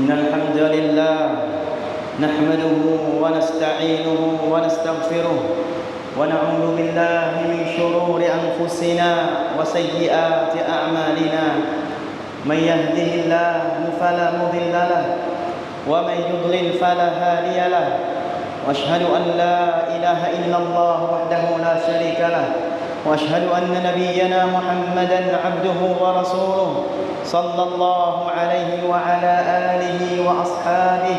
إن الحمد لله نحمده ونستعينه ونستغفره ونعوذ بالله من شرور أنفسنا وسيئات أعمالنا. من يهده الله فلا مضل له ومن يضلل فلا هادي له. وأشهد أن لا إله إلا الله وحده لا شريك له. واشهد ان نبينا محمدا عبده ورسوله صلى الله عليه وعلى اله واصحابه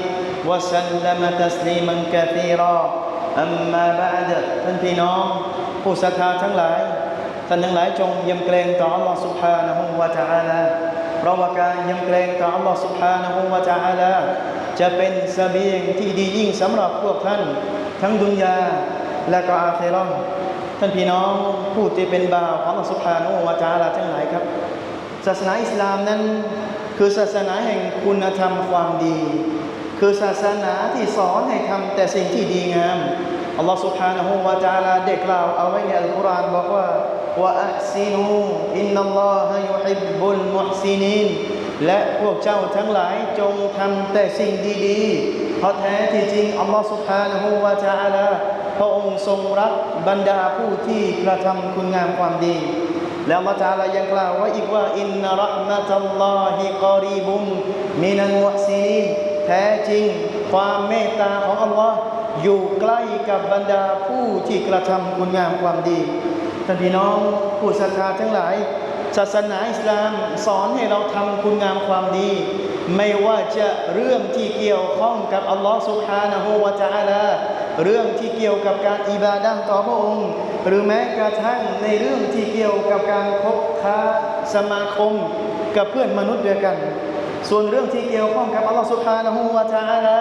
وسلم تسليما كثيرا اما بعد ท่านพี่น้องผู้ศรัทธาทั้งหลาย ท่านทั้งหลายจงยำเกรงต่อ Allah سبحانه และ تعالى เพราะว่าการยำเกรงต่อ Allah سبحانه และ تعالى จะเป็นเสบียงที่ดียิ่งสำหรับพวกท่าน ทั้งดุนยาและก็อาเคเราะห์ ท่านพี่น้องผู้ที่เป็นบ่าวของอัลสุภาโนวาจาลาทั้งหลายครับ ศาสนาอิสลามนั้น คือศาสนาแห่งคุณธรรมความดี คือศาสนาที่สอนให้ทำแต่สิ่งที่ดีงามอัลลอฮฺสุภานะฮูวาจาลาเด็กเราเอาไว้ในอัลกุรอานบอกว่าวะอัซีนูอินนัลลอฮฺยุฮิบบุลมุฮซีนินและพวกเจ้าทั้งหลายจงทำแต่สิ่งดีๆ เพราะแท้ที่จริงอัลลอฮฺสุภานะฮูวาจาลา ระองค์ทรงรักบรรดาผู้ที่กระทำคุณงามความดี แล้วอัลลอฮฺตาลายังกล่าวไว้อีกว่าอินนรหมะตัลลอฮิกอรีบุมมินันมุฮซินีนแท้จริง ความเมตตาของอัลลอฮ์อยู่ใกล้กับบรรดาผู้ที่กระทำคุณงามความดีท่านพี่น้องผู้ศรัทธาทั้งหลาย ศาสนาอิสลามสอนให้เราทำคุณงามความดี ไม่ว่าจะเรื่องที่เกี่ยวข้องกับอัลลอฮ์สุบฮานะฮูวาจาลาเรื่องที่เกี่ยวกับการอิบาดั้งต่อพระองค์ หรือแม้กระทั่งในเรื่องที่เกี่ยวกับการคบค้าสมาคม กับเพื่อนมนุษย์ด้วยกัน ส่วนเรื่องที่เกี่ยวข้องกับอัลลอฮ์สุบฮานะฮูวาจาลา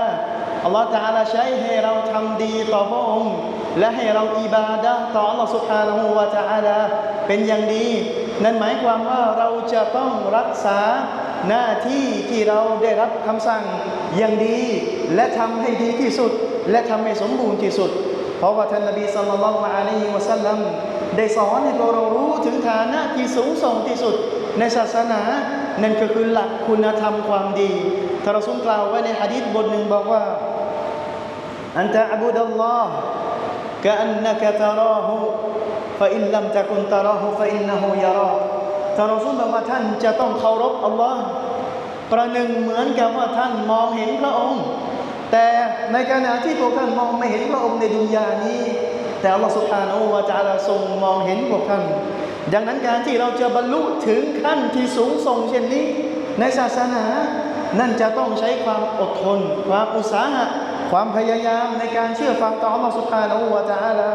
อัลลอฮ์จาลาใช้ให้เราทำดีต่อพระองค์ และให้เราอิบาดะต่ออัลลอฮ์สุบฮานะฮูวาจาลาเป็นอย่างดี นั่นหมายความว่าเราจะต้องรักษา หน้าที่ที่เราได้รับคำสั่งอย่างดี และทำให้ดีที่สุด และทำให้สมบูรณ์ที่สุด เพราะว่าท่านนบีสัลลัลลอฮุอะลัยฮิวะสัลลัมได้สอนให้เรารู้ถึงฐานะที่สูงส่งที่สุด ในศาสนา นั่นก็คือหลักคุณธรรมความดีท่ารอซูลกล่าวไว้ในหะดีษบทหนึ่งบอกว่าอันตะอับุดัลลอฮ์กะอันนะกตะราหูฟะอินลัมตะกุนตะราหูฟะอินนะฮูยะรา ท่านรอซูลบอกว่าท่านจะต้องเคารพอัลลอฮ์ประหนึ่งเหมือนกับว่าท่านมองเห็นพระองค์ แต่ในขณะที่พวกท่านมองไม่เห็นพระองค์ในดุนยานี้ แต่อัลลอฮฺสุบฮานอูวาจาลาทรงมองเห็นพวกท่าน ดังนั้นการที่เราจะบรรลุถึงขั้นที่สูงส่งเช่นนี้ ในศาสนา นั่นจะต้องใช้ความอดทน ความอุตสาหะ ความพยายามในการเชื่อฟังต่ออัลลอฮฺสุบฮานวาจาลา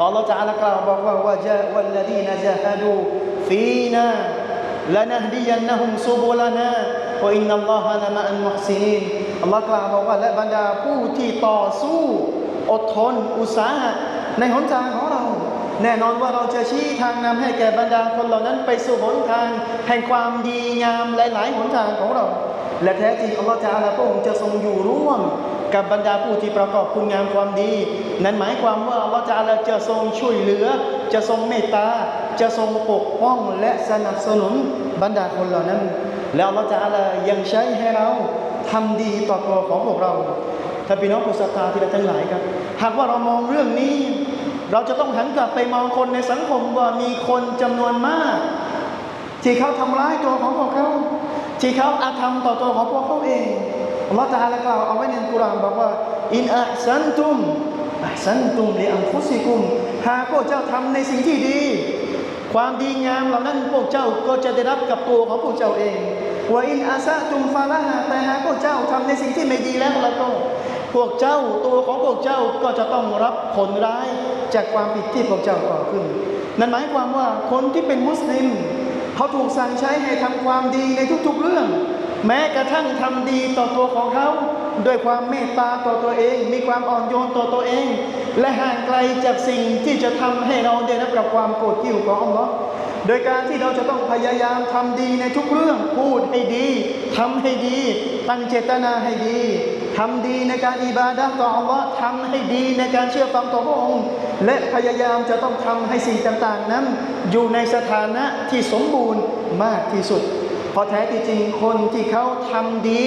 อัลลอฮฺจาลากล่าวบอกว่าว่าจะวัลลดีนจาฮดูฟีนาละนฮดียันนะฮุมซุบุลนาว่าอินนัลลอฮะละมะอันมุฮซินีนอัลลอฮ์กล่าวบอกว่าและบรรดาผู้ที่ต่อสู้ อดทน อุตสาหะในหนทางของเรา แน่นอนว่าเราจะชี้ทางนำให้แก่บรรดาคนเหล่านั้นไปสู่หนทาง แห่งความดีงามหลาย ๆ หนทางของเรา และแท้จริงอัลลอฮ์จะอาลาพระองค์จะทรงอยู่ร่วม กับบรรดาผู้ที่ประกอบคุณงามความดี นั้นหมายความว่าอัลลอฮ์จะอาลาจะทรงช่วยเหลือ จะทรงเมตตา จะทรงปกป้องและสนับสนุนบรรดาคนเหล่านั้น แล้วอัลลอฮ์จะอาลายังใช้ให้เราทำดีต่อตัวของพวกเราถ้าพี่น้องผู้ศรัทธาที่เราทั้งหลายครับ หากว่าเรามองเรื่องนี้ เราจะต้องหันกลับไปมองคนในสังคมว่ามีคนจำนวนมาก ที่เขาทำร้ายตัวของพวกเขาที่เขาอาธรรมต่อตัวของพวกเขาเอง ลอตาลากล่าวเอาไว้ในกุรานบอกว่า อินอัซันตุมอัซันตุมลิอัมฟุซิกุม หากพวกเจ้าทำในสิ่งที่ดี ความดีงามเหล่านั้นพวกเจ้าก็จะได้รับกับตัวของพวกเจ้าเองว่าอินอาซาตุมฟาละฮาแต่หากพวกเจ้าทำในสิ่งที่ไม่ดีแล้วแล้วก็พวกเจ้าตัวของพวกเจ้าก็จะต้องรับผลร้ายจากความผิดที่พวกเจ้าก่อขึ้น นั่นหมายความว่าคนที่เป็นมุสลิม เขาถูกสั่งใช้ให้ทำความดีในทุกๆเรื่อง แม้กระทั่งทำดีต่อตัวของเขาด้วยความเมตตาต่อตัวเอง มีความอ่อนโยนต่อตัวเอง และห่างไกลจากสิ่งที่จะทำให้เราได้รับกับความโกรธกิ้วของอัลลอฮ์โดยการที่เราจะต้องพยายามทำดีในทุกเรื่องพูดให้ดีทำให้ดี ตั้งเจตนาให้ดีทำดีในการอิบาดะต่ออัลลอฮ์ทำให้ดีในการเชื่อฟังต่อพระองค์ และพยายามจะต้องทำให้สิ่งต่างๆ นั้น อยู่ในสถานะที่สมบูรณ์มากที่สุด พราะแท้ที่จริงคนที่เขาทำดี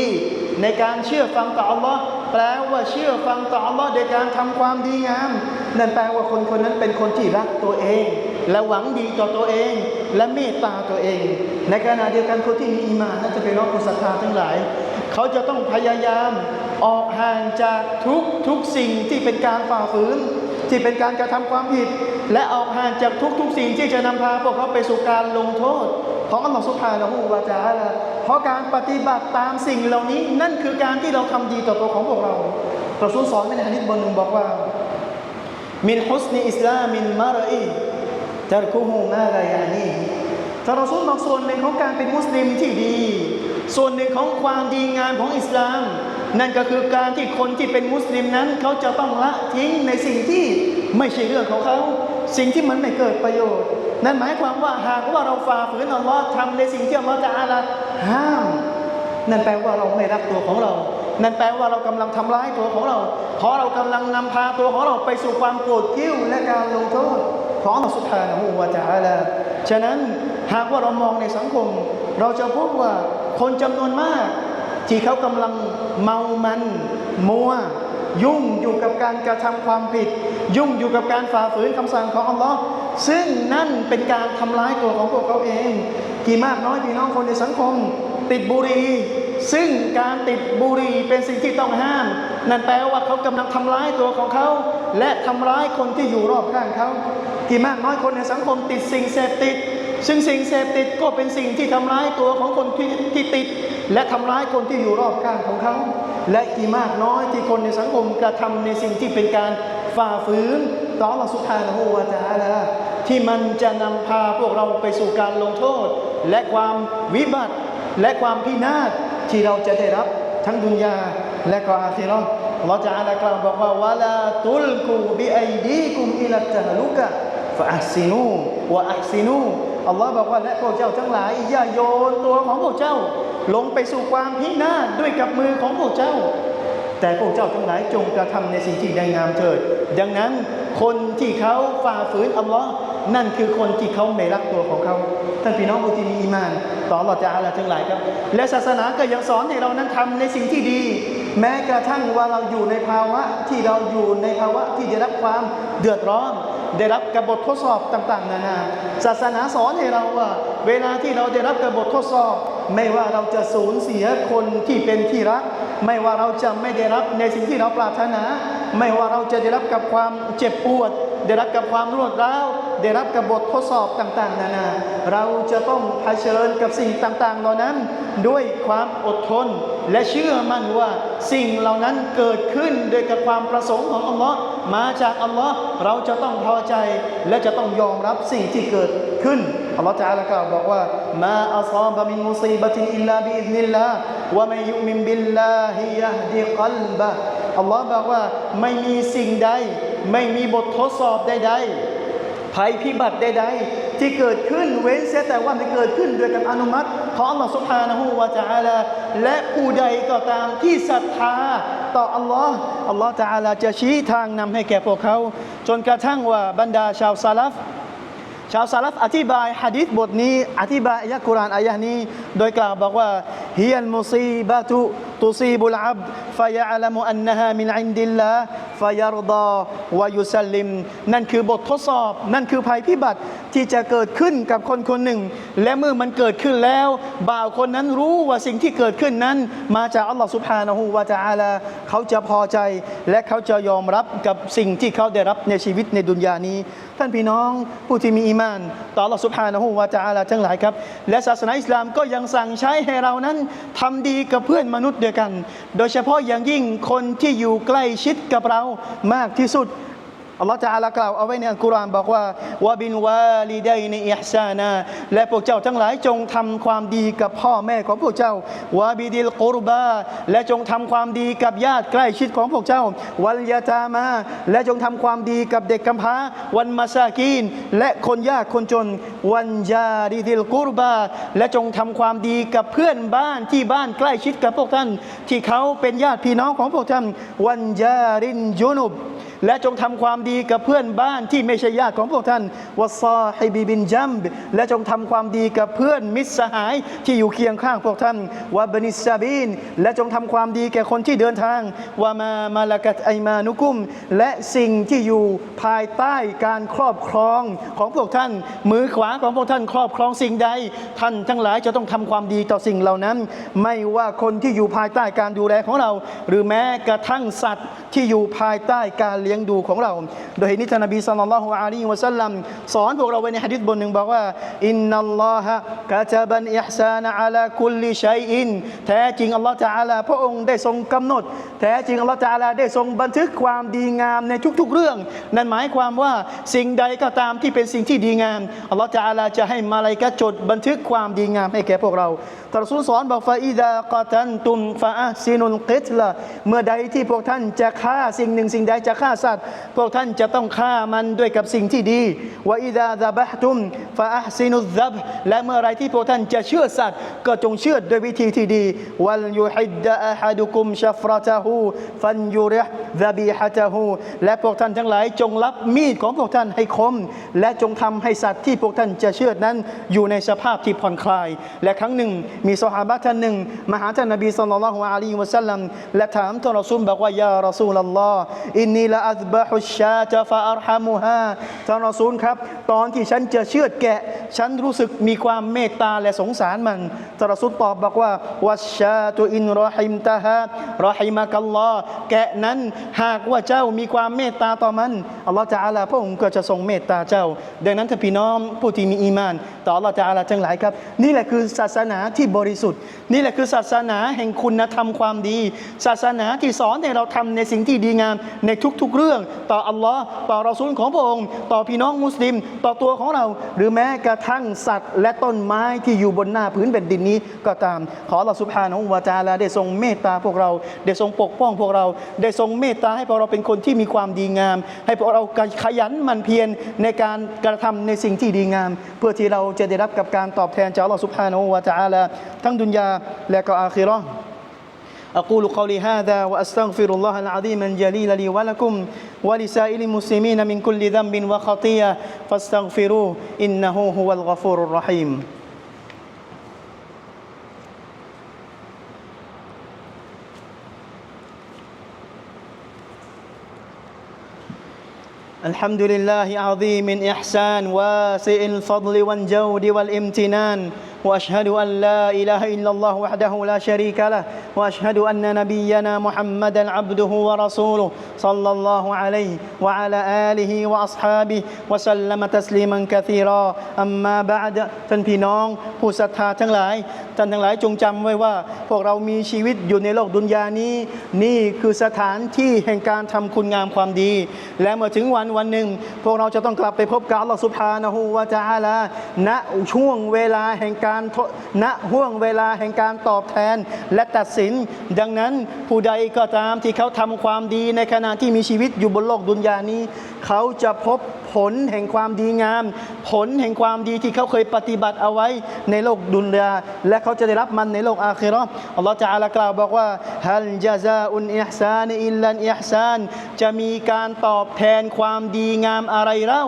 ในการเชื่อฟังต่ออัลลอฮ์แปลว่าเชื่อฟังต่ออัลลอฮ์โดยการทำความดีงาม นั่นแปลว่าคนคนนั้นเป็นคนที่รักตัวเอง และหวังดีต่อตัวเอง และเมตตาตัวเอง ในขณะเดียวกันคนที่มีอีมานนั่นจะเป็นน้องผู้ศรัทธาทั้งหลาย เขาจะต้องพยายามออกห่างจากทุกทุกสิ่งที่เป็นการฝ่าฝืนที่เป็นการกระทำความผิด และออกห่างจากทุกๆสิ่งที่จะนำพาพวกเขาไปสู่การลงโทษ ของอัลลอฮฺสุบฮานะฮูวะตะอาลาเพราะการปฏิบัติตามสิ่งเหล่านี้ นั่นคือการที่เราทำดีต่อตัวของพวกเราเราสูสอนในฮะดิษบทหนึ่งบอกว่า มินฮุสนีอิสลามินมารอีจารคุฮูมาลายานีท่านรอซูลบอกส่วนหนึ่งของการเป็นมุสลิมที่ดี ส่วนหนึ่งของความดีงามของอิสลาม นั่นก็คือการที่คนที่เป็นมุสลิมนั้น เขาจะต้องละทิ้งในสิ่งที่ไม่ใช่เรื่องของเขา สิ่งที่มันไม่เกิดประโยชน์ นั่นหมายความว่าหากว่าเราฝ่าฝืนอัลลอฮ์ทำในสิ่งที่อัลลอฮ์จะอาลาห้าม นั่นแปลว่าเราไม่รักตัวของเรา นั่นแปลว่าเรากำลังทำร้ายตัวของเรา เพราะเรากำลังนำพาตัวของเราไปสู่ความโกรธกิ้วและการลงโทษของอัลลอฮฺสุบฮานะฮูวะตะอาลาฉะนั้นหากว่าเรามองในสังคม เราจะพบว่าคนจำนวนมาก ที่เขากำลังเมามันมัวยุ่งอยู่กับการกระทำความผิด ยุ่งอยู่กับการฝ่าฝืนคำสั่งของอัลลอฮ์ ซึ่งนั่นเป็นการทำร้ายตัวของพวกเขาเอง กี่มากน้อยพี่น้องคนในสังคม ติดบุหรี่ซึ่งการติดบุหรี่เป็นสิ่งที่ต้องห้าม นั่นแปลว่าเขากำลังทำร้ายตัวของเขา และทำร้ายคนที่อยู่รอบข้างเขา กี่มากน้อยคนในสังคมติดสิ่งเสพติด ซึ่งสิ่งเสพติดก็เป็นสิ่งที่ทำร้ายตัวของคนที่ที่ติด และทำร้ายคนที่อยู่รอบข้างของเขา และกี่มากน้อยที่คนในสังคมกระทำในสิ่งที่เป็นการฝ่าฝืนต่อ Allah Subhanahu wa Taala ที่มันจะนำพาพวกเราไปสู่การลงโทษ และความวิบัติ และความพินาศที่เราจะได้รับทั้งดุนยาและก็อาคิเรอัลลอฮฺจะอาลากล่าวบอกว่าวะลาตุลกูบิไอดีกุมอิลัตะฮลุกะฟะอัซินูวะอัซินูอัลลอฮ์บอกว่าและพวกเจ้าทั้งหลายอย่าโยนตัวของพวกเจ้า ลงไปสู่ความพินาศด้วยกับมือของพวกเจ้า แต่พวกเจ้าทั้งหลายจงกระทำในสิ่งที่ดีงามเถิด ดังนั้นคนที่เขาฝ่าฝืนอัลลอฮ์ นั่นคือคนที่เขาไม่รักตัวของเขาท่านพี่น้องผู้ที่มีอีมาน ต่ออัลอฮ์จะอาลาทั้งหลายครับ และศาสนาก็ยังสอนให้เรานั้นทำในสิ่งที่ดี แม้กระทั่งว่าเราอยู่ในภาวะที่เราอยู่ในภาวะที่ได้รับความเดือดร้อน ได้รับกบฏทดสอบต่าง ๆ นานา ศาสนาสอนให้เราว่า เวลาที่เราได้รับกบฏทดสอบ ไม่ว่าเราจะสูญเสียคนที่เป็นที่รัก ไม่ว่าเราจะไม่ได้รับในสิ่งที่เราปรารถนา ไม่ว่าเราจะได้รับกับความเจ็บปวด ได้รับกับความรวดร้าวได้รับกับบททดสอบต่าง ๆ นานา เราจะต้องเผชิญกับสิ่งต่าง ๆ เหล่านั้น ด้วยความอดทน และเชื่อมั่นว่าสิ่งเหล่านั้นเกิดขึ้นโดยกับความประสงค์ของอัลลอฮ์มาจากอัลลอฮ์เราจะต้องพอใจ และจะต้องยอมรับสิ่งที่เกิดขึ้นอัลลอฮ์จะอาลกล่าวบอกว่ามาอัซาบะมินมุซีบะตินอิลลาบิอิซนิลลาห์วะมัยยุมินบิลลาฮิยะฮดิกัลบะอัลลอฮ์บอกว่าไม่มีสิ่งใด ไม่มีบททดสอบใดๆภัยพิบัติใดๆที่เกิดขึ้นเว้นเสียแต่ว่ามันเกิดขึ้นโดยการอนุมัติของอัลลอฮฺสุบานะฮูวาจาลาและผู้ใดก็ตามที่ศรัทธาต่ออัลลอฮ์อัลลอฮฺจะอาลาจะชี้ทางนำให้แก่พวกเขา จนกระทั่งว่าบรรดาชาวซาลัฟ ชาวซาลฟอธิบายฮะดิษบทนี้ อธิบายอายะกุรอานอายะนี้ โดยกล่าวบอกว่าฮิยัลมุซีบะตุตุซีบุลอับฟยะลัมอันนฮามินอินดิลลาฟยารดาวายุสลิมนั่นคือบททดสอบ นั่นคือภัยพิบัติ ที่จะเกิดขึ้นกับคนคนหนึ่ง และเมื่อมันเกิดขึ้นแล้ว บ่าวคนนั้นรู้ว่าสิ่งที่เกิดขึ้นนั้น มาจากอัลลอฮฺสุบฮานะฮูวะตะอาลาเขาจะพอใจ และเขาจะยอมรับกับสิ่งที่เขาได้รับในชีวิตในดุนยานี้ ท่านพี่น้องผู้ที่มีอีมาน ต่อ Allah Subhanahu wa Taala ทั้งหลายครับ และศาสนาอิสลามก็ยังสั่งใช้ให้เรานั้นทำดีกับเพื่อนมนุษย์เดียวกัน โดยเฉพาะอย่างยิ่งคนที่อยู่ใกล้ชิดกับเรามากที่สุด อัลลอฮฺจะอาลากล่าวเอาไว้ในอัลกุรอานบอกว่าวะบินวาลิดัยในอิฮซานาและพวกเจ้าทั้งหลายจงทำความดีกับพ่อแม่ของพวกเจ้าวะบิดิลกุรบาและจงทำความดีกับญาติใกล้ชิดของพวกเจ้า วัลยาตามา และจงทำความดีกับเด็กกำพร้า วันมาซากีน และคนยากคนจน วันยาริดิลกุรบา และจงทำความดีกับเพื่อนบ้านที่บ้านใกล้ชิดกับพวกท่าน ที่เขาเป็นญาติพี่น้องของพวกท่าน วันยารินยุนุบ และจงทำความดีกับเพื่อนบ้านที่ไม่ใช่ญาติของพวกท่านวะซอฮิบิบินจัมบและจงทำความดีกับเพื่อนมิตรสหายที่อยู่เคียงข้างพวกท่านวะบนิสซาบีนและจงทำความดีแก่คนที่เดินทางวะมามาลากัตไอมานุกุม และสิ่งที่อยู่ภายใต้การครอบครองของพวกท่าน มือขวาของพวกท่านครอบครองสิ่งใด ท่านทั้งหลายจะต้องทำความดีต่อสิ่งเหล่านั้น ไม่ว่าคนที่อยู่ภายใต้การดูแลของเรา หรือแม้กระทั่งสัตว์ที่อยู่ภายใต้การเลี้ยงดูของเรา โดยเหตุนี้ท่านนบีศ็อลลัลลอฮุอะลัยฮิวะสัลลัมสอนพวกเราไว้ในหะดีษบทหนึ่งบอกว่าอินนัลลอฮะกะตะบันอิฮซานะอะลาคุลลิชัยอินแท้จริงอัลลอฮฺตะอาลาพระองค์ได้ทรงกำหนด แท้จริงอัลลอฮฺตะอาลาได้ทรงบันทึกความดีงามในทุกๆเรื่อง นั่นหมายความว่าสิ่งใดก็ตามที่เป็นสิ่งที่ดีงามอัลลอฮฺตะอาลาจะให้มาลาอิกะจดบันทึกความดีงามให้แก่พวกเราท่านรอซูลสอนบอกฟาอิดากะตันตุมฟาอัซินุลกิตละเมื่อใดที่พวกท่านจะฆ่าสิ่งหนึ่งสิ่งใดจะฆ่าสัตว์ พวกท่านจะต้องฆ่ามันด้วยกับสิ่งที่ดีวอิดาดะบะฮ์ตุมฟาอัซินุซับและเมื่อไรที่พวกท่านจะเชื่อสัตว์ ก็จงเชื่อด้วยวิธีที่ดีวัลยุฮิดดะอะฮัดุกุมชัฟรตะฮูฟันยุริฮซะบีฮะตะฮูและพวกท่านทั้งหลายจงรับมีดของพวกท่านให้คม และจงทำให้สัตว์ที่พวกท่านจะเชื่อนั้นอยู่ในสภาพที่ผ่อนคลาย และครั้งหนึ่ง มีซอฮาบะห์ท่านหนึ่งมาหาท่านนบีศ็อลลัลลอฮุอะลัยฮิวะสัลลัมและถามท่านรอซูลบอกว่ายารอซูลอัลลอฮ์อินนีละอัซบะฮุชชาตะฟะอัรฮามุฮาท่านรอซูลครับ ตอนที่ฉันจะเชือดแกะ ฉันรู้สึกมีความเมตตาและสงสารมันท่านรอซูลตอบบอกว่าวัชชาตุอินรอฮิมตะฮะรอฮิมะกัลลอแกะนั้นหากว่าเจ้ามีความเมตตาต่อมันอัลลอฮ์จะอาลาพระองค์ก็จะทรงเมตตาเจ้า ดังนั้นถ้าพี่น้องผู้ที่มีอีมาน ต่ออัลลอฮ์จะอาลาทั้งหลายครับ นี่แหละคือศาสนาที่บริสุทธิ์ นี่แหละคือศาสนาแห่งคุณธรรมความดี ศาสนาที่สอนให้เราทำในสิ่งที่ดีงามในทุกๆเรื่อง ต่ออัลลอฮ์ต่อเราซูลของพระองค์ ต่อพี่น้องมุสลิมต่อตัวของเรา หรือแม้กระทั่งสัตว์ และต้นไม้ที่อยู่บนหน้าพื้นแผ่นดินนี้ก็ตาม ขอเราสุภาของวาจาลาได้ทรงเมตตาพวกเรา ได้ทรงปกป้องพวกเรา ได้ทรงเมตตาให้พวกเราเป็นคนที่มีความดีงาม ให้พวกเราขยันมันเพียรในการกระทำในสิ่งที่ดีงาม เพื่อที่เราจะได้รับกับการตอบแทนจากอัลลอฮฺสุบฮานวะตะอาลาทั้งดุนยาและก็อาคิเราะห์ أقول قولي هذا وأستغفر الله العظيم الجليل لي ولكم ولسائر المسلمين من كل ذنب وخطيئة فاستغفروه إنه هو الغفور الرحيم. الحمد لله عظيم الإحسان واسع الفضل والجود والامتنان وأشهد أن لا إله إلا الله وحده لا شريك له وأشهد أن نبينا محمدا عبده ورسوله. صلى الله عليه وعلى اله واصحابه وسلم تسليما كثيرا اما بعد ท่านพี่น้องผู้ศรัทธาทั้งหลายท่านทั้งหลายจงจำไว้ว่า พวกเรามีชีวิตอยู่ในโลกดุนยานี้ นี่คือสถานที่แห่งการทำคุณงามความดี และเมื่อถึงวันวันหนึ่ง พวกเราจะต้องกลับไปพบกับอัลลอฮฺสุบฮานะฮูวะตะอาลาณช่วงเวลาแห่งการทณห่วงเวลาแห่งการตอบแทนและตัดสิน ดังนั้นผู้ใดก็ตามที่เขาทำความดีในขณะ ะที่มีชีวิตอยู่บนโลกดุนยานี้ เขาจะพบผลแห่งความดีงาม ผลแห่งความดีที่เขาเคยปฏิบัติเอาไว้ในโลกดุนยาและเขาจะได้รับมันในโลกอาคิราอัลลอฮฺจะอาลากล่าวบอกว่าฮัลจาซาอุนอิฮซานอิลลันอิฮซานจะมีการตอบแทนความดีงามอะไรเล่า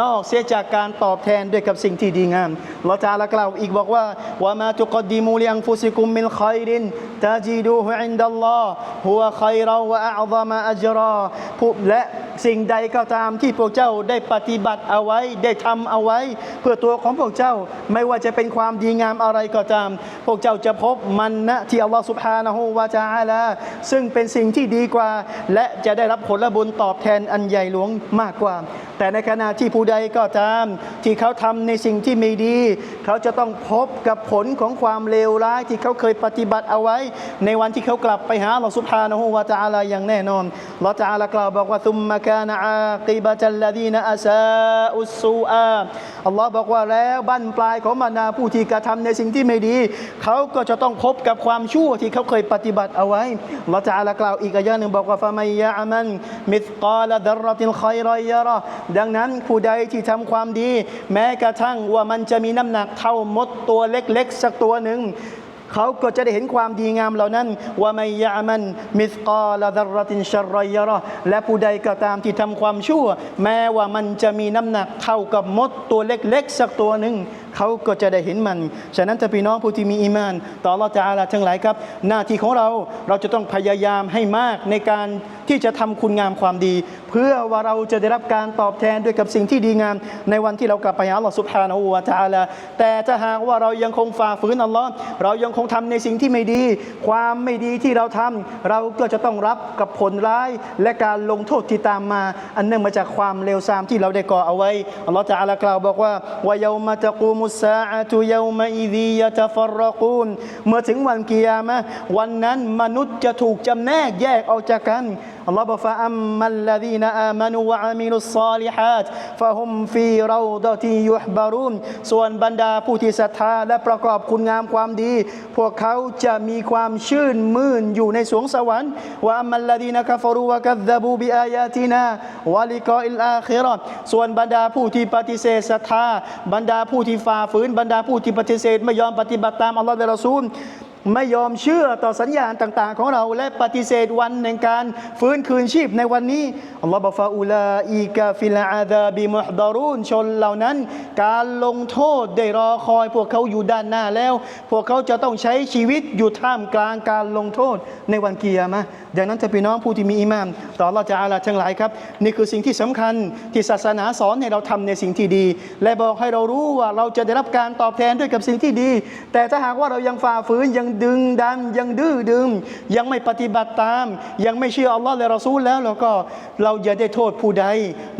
นอกเสียจากการตอบแทนด้วยกับสิ่งที่ดีงามอัลลอฮฺจะอาลากล่าวอีกบอกว่าวามาตุกดดิมูลิอังฟุซิกุมมินขัยรินตาจีดูฮุอินดัลลอฮ์ฮุวะขัยราวะอัลมะอัจราผู้และ สิ่งใดก็ตามที่พวกเจ้าได้ปฏิบัติเอาไว้ได้ทำเอาไว้ เพื่อตัวของพวกเจ้าไม่ว่าจะเป็นความดีงามอะไรก็ตาม พวกเจ้าจะพบมันนะที่อัลลอฮฺสุบฮานะฮูวะจาอาลาซึ่งเป็นสิ่งที่ดีกว่า และจะได้รับผลบุญตอบแทนอันใหญ่หลวงมากกว่า แต่ในขณะที่ผู้ใดก็ตาม ที่เขาทำในสิ่งที่ไม่ดี เขาจะต้องพบกับผลของความเลวร้ายที่เขาเคยปฏิบัติเอาไว้ ในวันที่เขากลับไปหาอัลลอฮฺสุบฮานะฮูวะตะอาลาอย่างแน่นอนอัลลอฮฺตะอาลากล่าวบอกว่าซุมมะกานอากิบะตัลลดีนอาซาอุสซูอาอัลลอฮ์บอกว่าแล้วบั้นปลายของบรรดาผู้ที่กระทำในสิ่งที่ไม่ดี เขาก็จะต้องพบกับความชั่วที่เขาเคยปฏิบัติเอาไว้อัลลอฮฺตะอาลากล่าวอีกอายะหนึ่งบอกว่าฟะมัยยะมันมิสกาลดรติลขัยรอยรอดังนั้นผู้ใดที่ทำความดี แม้กระทั่งว่ามันจะมีน้ำหนักเท่ามดตัวเล็กๆ สักตัวหนึ่ง เขาก็จะได้เห็นความดีงามเหล่านั้นว่าไม่ยามันมิสกาลดรตินชรอยรอและผู้ใดก็ตามที่ทำความชั่ว แม้ว่ามันจะมีน้ำหนักเท่ากับมดตัวเล็กๆ สักตัวหนึ่งเขาก็จะได้เห็นมัน ฉะนั้นถ้าพี่น้องผู้ที่มีอีมาน ต่ออัลอจาลาทั้งหลายครับ หน้าที่ของเราเราจะต้องพยายามให้มากในการที่จะทำคุณงามความดี เพื่อว่าเราจะได้รับการตอบแทนด้วยกับสิ่งที่ดีงาม ในวันที่เรากลับไปหาอัลลอฮฺสุบฮานาอูวะตาลาแต่ถ้าหากว่าเรายังคงฝ่าฝืนอัลลอฮ์เรายังคงทำในสิ่งที่ไม่ดี ความไม่ดีที่เราทำเราก็จะต้องรับกับผลร้าย และการลงโทษที่ตามมา อันเนื่องมาจากความเลวทรามที่เราได้ก่อเอาไว้อัลลอฮฺตะอาลากล่าวบอกว่าวะยามาตะกูมุสซาอะตุยามาอิดียะตฟรกูนเมื่อถึงวันกิยามะวันนั้นมนุษย์จะถูกจำแนกแยกออกจากกันอัลลอฮฺบอกฟะอัมมัลลดีนอามานูวะอามิลุสซาลิฮัตฟะฮุมฟีเราดะตียุฮบารุนส่วนบรรดาผู้ที่ศรัทธาและประกอบคุณงามความดี พวกเขาจะมีความชื่นมื่นอยู่ในสวงสวรรค์ว่าอัมัลลดีนกะฟรูวะกัซบูบิอายาตินาวะลิกาอิลอาคิราะห์ส่วนบรรดาผู้ที่ปฏิเสธศรัทธาบรรดาผู้ที่ฝ่าฝืนบรรดาผู้ที่ปฏิเสธไม่ยอมปฏิบัติตามอัลลอฮฺและรอซูล ไม่ยอมเชื่อต่อสัญญาณต่างๆ ของเราและปฏิเสธวันแห่งการฟื้นคืนชีพในวันนี้อัลลอฮฺบอกฟาอูลาอีกาฟิลอาดาบิมุฮดารูนชนเหล่านั้น การลงโทษได้รอคอย พวกเขาอยู่ด้านหน้าแล้ว พวกเขาจะต้องใช้ชีวิตอยู่ท่ามกลางการลงโทษในวันเกียามะดังนั้นจะพี่น้องผู้ที่มีอีมานต่อเราจะอาลาทั้งหลายครับ นี่คือสิ่งที่สำคัญที่ศาสนาสอนให้เราทำในสิ่งที่ดี และบอกให้เรารู้ว่าเราจะได้รับการตอบแทนด้วยกับสิ่งที่ดี แต่ถ้าหากว่าเรายังฝ่าฝืนยังดึงดันยังดื้อดึงยังไม่ปฏิบัติตาม ยังไม่เชื่ออัลลอฮ์และรอซูลแล้วเราก็เราอย่าได้โทษผู้ใด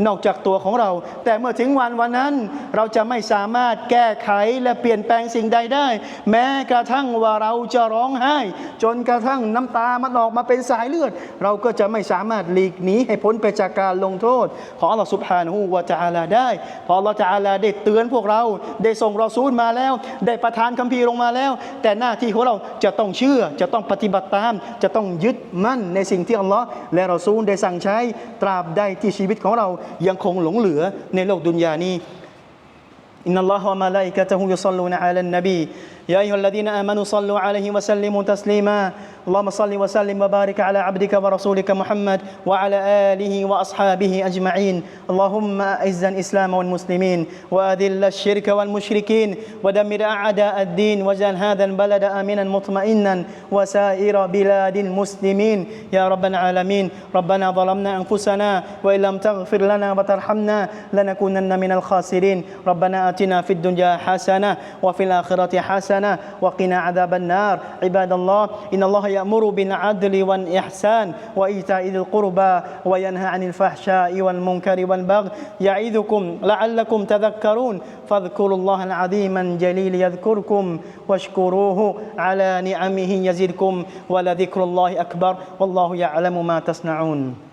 นอกจากตัวของเรา แต่เมื่อถึงวันวันนั้นเราจะไม่สามารถแก้ไขและเปลี่ยนแปลงสิ่งใดได้ แม้กระทั่งว่าเราจะร้องไห้ จนกระทั่งน้ำตามันออกมาเป็นสาายเลือด เราก็จะไม่สามารถหลีกหนีให้พ้นไปจากการลงโทษ ของอัลลอฮ์สุบฮานูวาจาลาได้ พอเราจะอฮ์าลาได้เตือนพวกเรา ได้ส่งรอซูลมาแล้ว ได้ประทานคัมภีร์ลงมาแล้ว แต่หน้าที่ของเราจะต้องเชื่อ จะต้องปฏิบัติตาม จะต้องยึดมั่นในสิ่งที่อัลลอฮ์และรอซูลได้สั่งใช้ตราบใดที่ชีวิตของเรายังคงหลงเหลือในโลกดุนยานี้อินนัลลอฮฺวะมะลาอิกะตะฮุยุซัลลูนะอะลันนบียาอัยยุลลดีนอามานุซัลลูอะลัยฮิวะซัลลิมุตัสลีมา اللهم صل وسلم وبارك على عبدك ورسولك محمد وعلى آله وأصحابه أجمعين. اللهم أعز الإسلام والمسلمين وأذل الشرك والمشركين ودمر أعداء الدين واجعل هذا البلد آمنا مطمئنا وسائر بلاد المسلمين. يا رب العالمين ربنا ظلمنا أنفسنا وإن لم تغفر لنا وترحمنا لنكونن من الخاسرين. ربنا آتنا في الدنيا حسنة وفي الآخرة حسنة وقنا عذاب النار. عباد الله إن الله يأمر بالعدل والإحسان وإيتاء ذي القربى وينهى عن الفحشاء والمنكر والبغي. يعظكم لعلكم تذكرون. فاذكروا الله العظيم الجليل يذكركم واشكروه على نعمه يزدكم ولذكر الله أكبر. والله يعلم ما تصنعون.